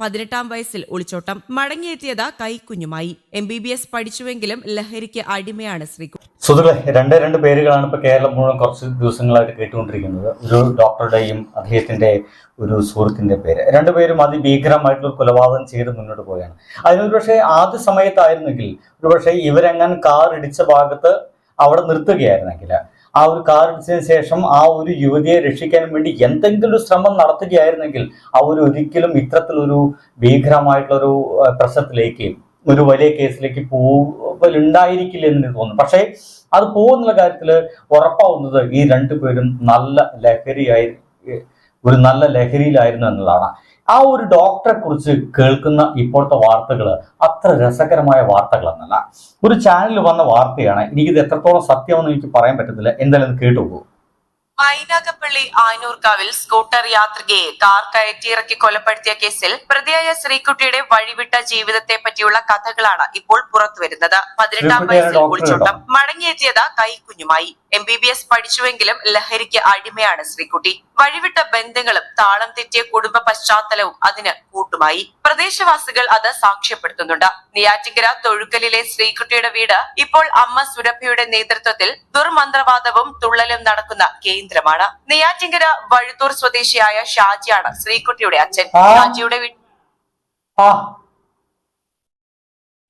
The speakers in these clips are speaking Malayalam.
പതിനെട്ടാം വയസ്സിൽ ഒളിച്ചോട്ടം മടങ്ങിയെത്തിയത് കൈക്കുഞ്ഞുമായി. എം ബി ബി എസ് പഠിച്ചുവെങ്കിലും ലഹരിക്ക് അടിമയാണ് ശ്രീകുമാർ സുഹൃത്തുക്കളെ രണ്ട് രണ്ട് പേരുകളാണ് ഇപ്പോൾ കേരളം മുഴുവൻ കുറച്ച് ദിവസങ്ങളായിട്ട് കേട്ടുകൊണ്ടിരിക്കുന്നത്. ഒരു ഡോക്ടറുടെയും അദ്ദേഹത്തിന്റെ ഒരു സുഹൃത്തിന്റെ പേര്. രണ്ടുപേരും അതിഭീകരമായിട്ടുള്ള കൊലപാതകം ചെയ്ത് മുന്നോട്ട് പോവുകയാണ്. അതിനൊരു പക്ഷേ ആദ്യ സമയത്തായിരുന്നെങ്കിൽ ഒരു പക്ഷേ ഇവരെങ്ങാൻ കാർ ഇടിച്ച ഭാഗത്ത് അവിടെ നിർത്തുകയായിരുന്നെങ്കിൽ ആ ഒരു കാർ ഇടിച്ചതിന് ശേഷം ആ ഒരു യുവതിയെ രക്ഷിക്കാൻ വേണ്ടി എന്തെങ്കിലും ഒരു ശ്രമം നടത്തുകയായിരുന്നെങ്കിൽ അവർ ഒരിക്കലും ഇത്തരത്തിലൊരു ഭീകരമായിട്ടുള്ളൊരു പ്രശ്നത്തിലേക്ക് ഒരു വലിയ കേസിലേക്ക് പോവലുണ്ടായിരിക്കില്ല എന്ന് എനിക്ക് തോന്നുന്നു. പക്ഷേ അത് പോകുന്നുള്ള കാര്യത്തിൽ ഉറപ്പാവുന്നത് ഈ രണ്ടുപേരും നല്ല ലഹരിയായി ഒരു നല്ല ലഹരിയിലായിരുന്നു എന്നതാണ്. ആ ഒരു ഡോക്ടറെ കുറിച്ച് കേൾക്കുന്ന ഇപ്പോഴത്തെ വാർത്തകൾ അത്ര രസകരമായ വാർത്തകളെന്നല്ല. ഒരു ചാനലിൽ വന്ന വാർത്തയാണ് എനിക്കിത് എത്രത്തോളം സത്യമെന്ന് എനിക്ക് പറയാൻ പറ്റത്തില്ല. എന്തായാലും കേട്ടുപോകൂ കേട്ടു പോകും മൈനാഗപ്പള്ളി ആനൂർക്കാവിൽ സ്കൂട്ടർ യാത്രികയെ കാർ കയറ്റിയിറക്കി കൊലപ്പെടുത്തിയ കേസിൽ പ്രതിയായ ശ്രീകുട്ടിയുടെ വഴിവിട്ട ജീവിതത്തെ പറ്റിയുള്ള കഥകളാണ് ഇപ്പോൾ പുറത്തുവരുന്നത് പതിനെട്ടാം വയസ്സിൽ കുളിച്ചോട്ടം ഒളിച്ചോട്ടം മടങ്ങിയെത്തിയത് കൈക്കുഞ്ഞുമായി. എം ബി ബി എസ് പഠിച്ചുവെങ്കിലും ലഹരിക്ക് അടിമയാണ് ശ്രീകുട്ടി. വഴിവിട്ട ബന്ധങ്ങളും താളം തെറ്റിയ കുടുംബ പശ്ചാത്തലവും അതിന് കൂട്ടുമായി. പ്രദേശവാസികൾ അത് സാക്ഷ്യപ്പെടുത്തുന്നുണ്ട്. നെയ്യാറ്റിങ്കര തൊഴുക്കലിലെ ശ്രീകുട്ടിയുടെ വീട് ഇപ്പോൾ അമ്മ സുരഭയുടെ നേതൃത്വത്തിൽ ദുർമന്ത്രവാദവും തുള്ളലും നടക്കുന്ന കേന്ദ്രമാണ്. നെയ്യാറ്റിങ്കര വഴുത്തൂർ സ്വദേശിയായ ഷാജിയാണ് ശ്രീകുട്ടിയുടെ അച്ഛൻ. ഷാജിയുടെ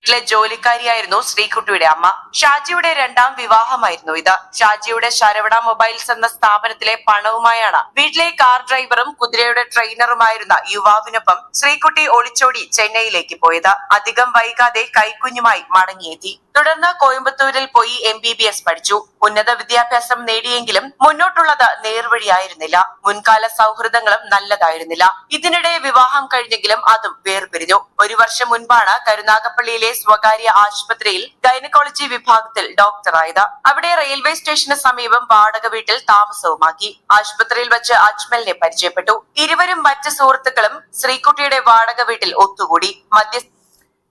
വീട്ടിലെ ജോലിക്കാരിയായിരുന്നു ശ്രീകുട്ടിയുടെ അമ്മ. ഷാജിയുടെ രണ്ടാം വിവാഹമായിരുന്നു ഇത്. ഷാജിയുടെ ശരവണ മൊബൈൽസ് എന്ന സ്ഥാപനത്തിലെ പണവുമായാണ് വീട്ടിലെ കാർ ഡ്രൈവറും കുതിരയുടെ ട്രെയിനറുമായിരുന്ന യുവാവിനൊപ്പം ശ്രീകുട്ടി ഒളിച്ചോടി ചെന്നൈയിലേക്ക് പോയത്. അധികം വൈകാതെ കൈക്കുഞ്ഞുമായി മടങ്ങിയെത്തി. തുടർന്ന് കോയമ്പത്തൂരിൽ പോയി എം ബി ബി എസ് പഠിച്ചു. ഉന്നത വിദ്യാഭ്യാസം നേടിയെങ്കിലും മുന്നോട്ടുള്ളത് നേർവഴിയായിരുന്നില്ല. മുൻകാല സൗഹൃദങ്ങളും നല്ലതായിരുന്നില്ല. ഇതിനിടെ വിവാഹം കഴിഞ്ഞെങ്കിലും അതും വേർപിരിഞ്ഞു. ഒരു വർഷം മുൻപാണ് കരുനാഗപ്പള്ളിയിലെ സ്വകാര്യ ആശുപത്രിയിൽ ഗൈനക്കോളജി വിഭാഗത്തിൽ ഡോക്ടറായത്. അവിടെ റെയിൽവേ സ്റ്റേഷന് സമീപം വാടക വീട്ടിൽ താമസവുമാക്കി. ആശുപത്രിയിൽ വെച്ച് അജ്മലിനെ പരിചയപ്പെട്ടു. ഇരുവരും മറ്റ് സുഹൃത്തുക്കളും ശ്രീകുട്ടിയുടെ വാടക വീട്ടിൽ ഒത്തുകൂടി.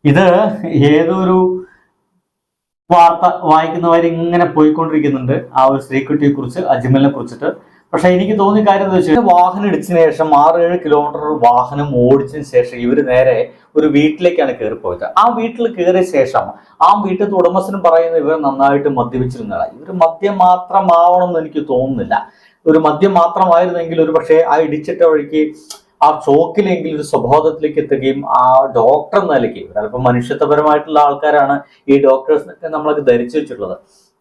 ഇത് ഏതൊരു വാർത്ത വായിക്കുന്നവർ ഇങ്ങനെ പോയിക്കൊണ്ടിരിക്കുന്നുണ്ട്. ആ ഒരു സ്ത്രീക്കുട്ടിയെ കുറിച്ച് അജ്മലിനെ കുറിച്ചിട്ട് പക്ഷെ എനിക്ക് തോന്നിയ കാര്യം എന്താ വെച്ചാൽ വാഹനം ഇടിച്ചതിന് ശേഷം ആറ് ഏഴ് കിലോമീറ്റർ വാഹനം ഓടിച്ചതിന് ശേഷം ഇവർ നേരെ ഒരു വീട്ടിലേക്കാണ് കയറിപ്പോയത് ആ വീട്ടിൽ കയറിയ ശേഷം ആ വീട്ടിലത്തെ ഉടമസ്ഥനും പറയുന്നത് ഇവർ നന്നായിട്ട് മദ്യപിച്ചിരുന്നതാണ് ഇവർ മദ്യം മാത്രമാവണം എന്ന് എനിക്ക് തോന്നുന്നില്ല. ഒരു മദ്യം മാത്രമായിരുന്നെങ്കിൽ ഒരു പക്ഷേ ആ ഇടിച്ചിട്ട വഴിക്ക് ആ ചോക്കിലെങ്കിലും ഒരു സ്വബോധത്തിലേക്ക് എത്തുകയും ആ ഡോക്ടർ എന്ന നിലയ്ക്ക് ചിലപ്പോൾ മനുഷ്യത്വപരമായിട്ടുള്ള ആൾക്കാരാണ് ഈ ഡോക്ടേഴ്സിനൊക്കെ നമ്മളൊക്കെ ധരിച്ചു വെച്ചിട്ടുള്ളത്.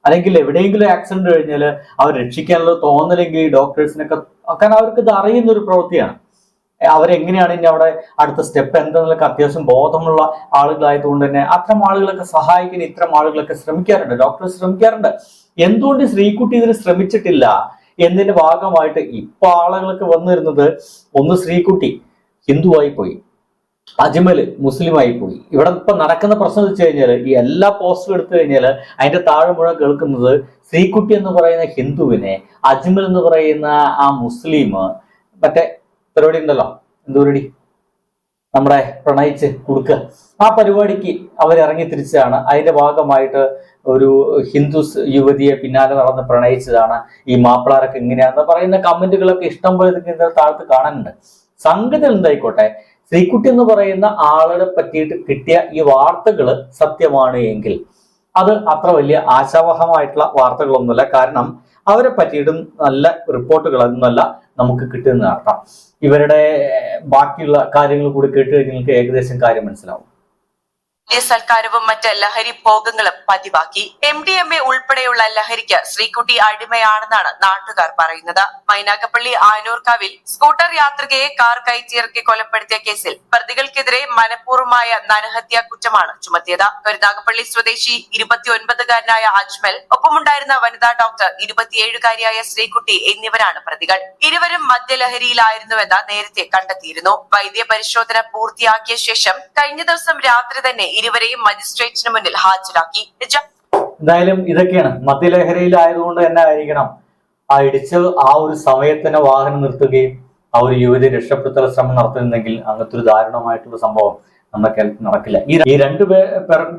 അല്ലെങ്കിൽ എവിടെയെങ്കിലും ആക്സിഡന്റ് കഴിഞ്ഞാൽ അവർ രക്ഷിക്കാനുള്ള തോന്നലെങ്കിൽ ഡോക്ടേഴ്സിനൊക്കെ കാരണം അവർക്ക് ഇത് അറിയുന്ന ഒരു പ്രവൃത്തിയാണ്. അവരെങ്ങനെയാണ് ഇനി അവിടെ അടുത്ത സ്റ്റെപ്പ് എന്തെന്നൊക്കെ അത്യാവശ്യം ബോധമുള്ള ആളുകളായതുകൊണ്ട് തന്നെ അത്തരം ആളുകളൊക്കെ സഹായിക്കാൻ ഇത്തരം ആളുകളൊക്കെ ശ്രമിക്കാറുണ്ട്. ഡോക്ടർ ശ്രമിക്കാറുണ്ട്. എന്തുകൊണ്ട് ശ്രീകുട്ടി ഇതിന് ശ്രമിച്ചിട്ടില്ല എന്നതിന്റെ ഭാഗമായിട്ട് ഇപ്പൊ ആളുകളൊക്കെ വന്നിരുന്നത് ഒന്ന് ശ്രീകുട്ടി. ഹിന്ദുവായി പോയി അജ്മൽ മുസ്ലിമായി പോയി. ഇവിടെ ഇപ്പൊ നടക്കുന്ന പ്രശ്നം വെച്ച് കഴിഞ്ഞാൽ ഈ എല്ലാ പോസ്റ്റും എടുത്തു കഴിഞ്ഞാൽ അതിന്റെ താഴെ മുഴുവൻ കേൾക്കുന്നത് ശ്രീകുട്ടി എന്ന് പറയുന്ന ഹിന്ദുവിനെ അജ്മൽ എന്ന് പറയുന്ന ആ മുസ്ലിം മറ്റേ പരിപാടി ഉണ്ടല്ലോ എന്ത് നമ്മുടെ പ്രണയിച്ച് കൊടുക്കുക ആ പരിപാടിക്ക് അവരിറങ്ങി തിരിച്ചതാണ്. അതിന്റെ ഭാഗമായിട്ട് ഒരു ഹിന്ദു യുവതിയെ പിന്നാലെ നടന്ന് പ്രണയിച്ചതാണ് ഈ മാപ്പിളാരൊക്കെ ഇങ്ങനെയാണെന്ന് പറയുന്ന കമന്റുകളൊക്കെ ഇഷ്ടം പോലെ താഴത്ത് കാണാനുണ്ട്. സംഗതി എന്തായിക്കോട്ടെ ശ്രീകുട്ടി എന്ന് പറയുന്ന ആളുടെ പറ്റിയിട്ട് കിട്ടിയ ഈ വാർത്തകൾ സത്യമാണ് എങ്കിൽ അത് അത്ര വലിയ ആശാവഹമായിട്ടുള്ള വാർത്തകളൊന്നുമല്ല. കാരണം അവരെ പറ്റിയിട്ടും നല്ല റിപ്പോർട്ടുകൾ അതൊന്നുമല്ല നമുക്ക് കിട്ടുന്ന അർത്ഥം. ഇവരുടെ ബാക്കിയുള്ള കാര്യങ്ങൾ കൂടി കേട്ട് കഴിഞ്ഞാൽ ഏകദേശം കാര്യം മനസ്സിലാവും. സൽക്കാരവും മറ്റ് ലഹരി ഭോഗങ്ങളും പതിവാക്കി. എം ഡി എം എ ഉൾപ്പെടെയുള്ള ലഹരിക്ക് ശ്രീകുട്ടി അടിമയാണെന്നാണ് നാട്ടുകാർ പറയുന്നത്. മൈനാഗപ്പള്ളി ആനൂർക്കാവിൽ സ്കൂട്ടർ യാത്രികയെ കാർ കയറ്റിയിറക്കി കൊലപ്പെടുത്തിയ കേസിൽ പ്രതികൾക്കെതിരെ മനഃപൂർവമായ നരഹത്യാ കുറ്റമാണ് ചുമത്തിയത്. കരുനാഗപ്പള്ളി സ്വദേശി ഇരുപത്തിയൊൻപതുകാരനായ അജ്മൽ ഒപ്പമുണ്ടായിരുന്ന വനിതാ ഡോക്ടർ ഇരുപത്തിയേഴുകാരിയായ ശ്രീകുട്ടി എന്നിവരാണ് പ്രതികൾ. ഇരുവരും മദ്യലഹരിയിലായിരുന്നുവെന്ന് നേരത്തെ കണ്ടെത്തിയിരുന്നു. വൈദ്യ പരിശോധന പൂർത്തിയാക്കിയ ശേഷം കഴിഞ്ഞ ദിവസം രാത്രി തന്നെ ഇരുവരെയും മജിസ്ട്രേറ്റിന് മുന്നിൽ ഹാജരാക്കി. എന്തായാലും ഇതൊക്കെയാണ്. മദ്യലഹരിയിലായതുകൊണ്ട് തന്നെ ആയിരിക്കണം. ആ ഇടിച്ച് ആ ഒരു സമയത്ത് തന്നെ വാഹനം നിർത്തുകയും ആ ഒരു യുവതി രക്ഷപ്പെടുത്തുന്ന ശ്രമം നടത്തുന്നെങ്കിൽ അങ്ങനത്തെ ഒരു ദാരുണമായിട്ടുള്ള സംഭവം നമ്മുടെ നടക്കില്ല. ഈ ഈ രണ്ടു പേർ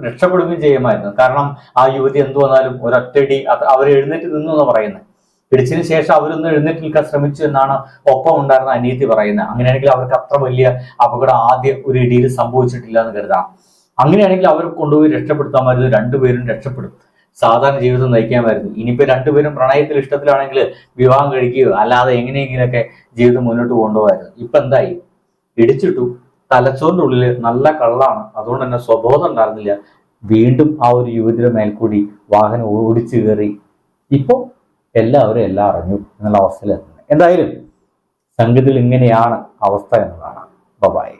രക്ഷപ്പെടുകയും ചെയ്യുമായിരുന്നു. കാരണം ആ യുവതി എന്തു വന്നാലും ഒരൊറ്റടി അവർ എഴുന്നേറ്റ് നിന്നു എന്ന് പറയുന്നത് പിടിച്ചതിന് ശേഷം അവരൊന്ന് എഴുന്നേറ്റ് നിൽക്കാൻ ശ്രമിച്ചു എന്നാണ് ഒപ്പം ഉണ്ടായിരുന്ന അനീതി പറയുന്നത്. അങ്ങനെയാണെങ്കിൽ അവർക്ക് അത്ര വലിയ അപകടം ആദ്യം ഒരു ഇടിയിൽ സംഭവിച്ചിട്ടില്ല എന്ന് കരുതാം. അങ്ങനെയാണെങ്കിൽ അവർ കൊണ്ടുപോയി രക്ഷപ്പെടുത്താമായിരുന്നു രണ്ടുപേരും രക്ഷപ്പെടും. സാധാരണ ജീവിതം നയിക്കാമായിരുന്നു. ഇനിയിപ്പോ രണ്ടുപേരും പ്രണയത്തിൽ ഇഷ്ടത്തിലാണെങ്കിൽ വിവാഹം കഴിക്കുകയോ അല്ലാതെ എങ്ങനെയെങ്കിലൊക്കെ ജീവിതം മുന്നോട്ട് കൊണ്ടുപോകായിരുന്നു ഇപ്പൊ എന്തായി? ഇടിച്ചിട്ടു. തലച്ചോറിന്റെ ഉള്ളിൽ നല്ല കള്ളാണ്. അതുകൊണ്ട് തന്നെ സ്വബോധം ഉണ്ടായിരുന്നില്ല. വീണ്ടും ആ ഒരു യുവതിയുടെ മേൽക്കൂടി വാഹനം ഓടിച്ചു കയറി. ഇപ്പോ എല്ലാവരും എല്ലാം അറിഞ്ഞു എന്നുള്ള അവസ്ഥയിലെത്തുന്നത് എന്തായാലും സംഗതിയിൽ ഇങ്ങനെയാണ് അവസ്ഥ എന്നതാണ്. ബബായ്